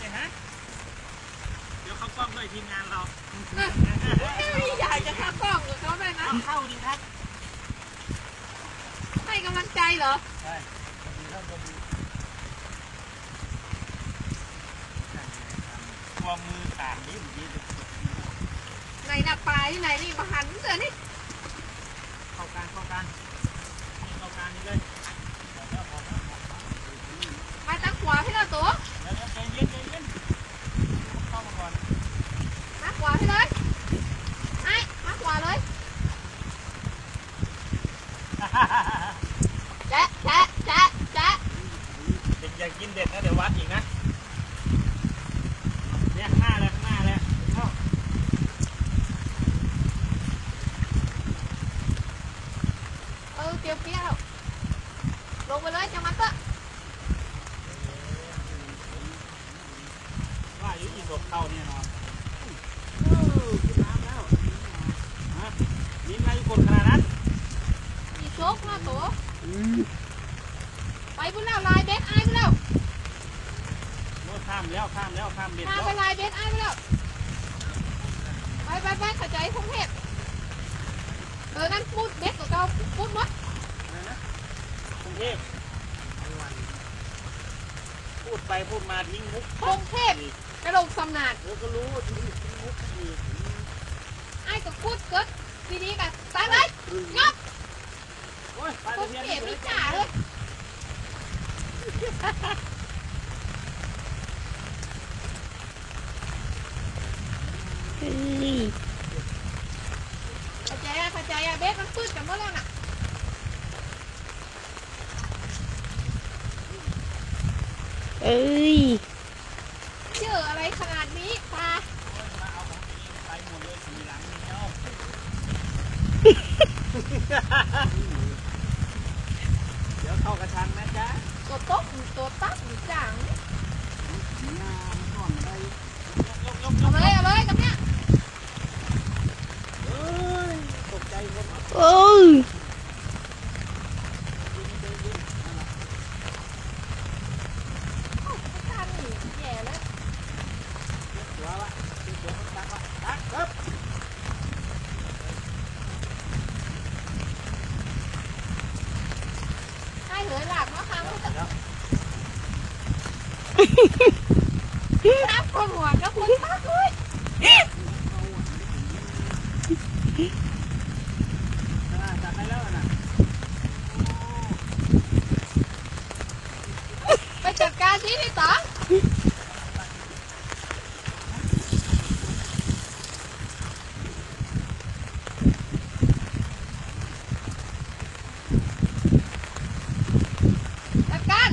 เนี่ยฮะเดี๋ยวเขากล้องด้วยทีมงานเราอยากจะเข้ากล้องกับเขาด้วยนะเอาเข้าดีครับ ให้กำลังใจเหรอ ใช่ดีครับดีกลัวมือขาดนี่เมื่อกี้ไหนน่ะปลายที่ไหนนี่มาหันเจอนี่ เข้ากลางเข้ากลางนี่เข้ากลางนี่เลยพอแล้วพอแล้วพอแล้ว มาตั้งขวาให้เราตัว แล้วใจเย็นใจเย็นเข้ามาก่อน มาขวาให้เลยไอ้มาขวาเลย แจ๊ะแจ๊ะแจ๊ะแจ๊ะเด็กอยากกินเด็ดนะเดี๋ยววัดอีกนะเนี่ยข้างหน้าเลยข้างหน้าเลยเข้าเออเปียวเปียวลงไปเลยจังมันก็ว่าอยู่อีกหลบเข้าเนี่ยนอนำแล้วฮะนี่ไงคนขนาดนั้น มี โชคมาตัวไปบุญแล้วลายเบสไอ้ไปแล้วโน้ตข้ามแล้วข้ามแล้วข้ามเบ็ดมาแล้วไปลายเบสไอ้ไปแล้วไปไปไปเข้าใจพงเทพเออนั่นพูดเบสกับเราพูดหมดอะไรนะกรุงเทพพูดไปพูดมาทิ้งมุกพงเทพกระโดดสำนานเออก็รู้ทิ้งทิ้งมุกอีก ไอ้กับพูดเกิดทีนี้กันตายเลยงบ โอ้ยไปพเรีงยนเทพเลไม่ยจ่าเลยเอ้ยเข้าใจอะเข้าใจอะเบสมันพูดกันเมื่อไหร่น่ะเอ้ยเจออะไรขนาดนี้ปลา ต๊ะตัวตักหรือจังงามก่อนไปยกยกยเอากเลยเอาเลยตรงเนี้ยเอ้ยตกใจหมดโอ้ยเอ้าไม่ทันนี่แย่แล้วหัวละหัวมันตักละตักครับให้เหลือหลักมาครั้งก็จะแล้ว รับคนหัวกับคนตักเลย จับได้แล้วนะ ไปจัดการที่นี่ต่อจัดการ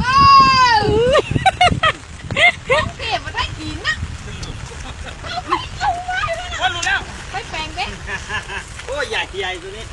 ว้าวเก็บมาได้กินนะเอาไปเอาไว้แล้วนะ ว่ารู้แล้ว ไปแปลงเบ๊ โอ้ย ใหญ่ตัวนี้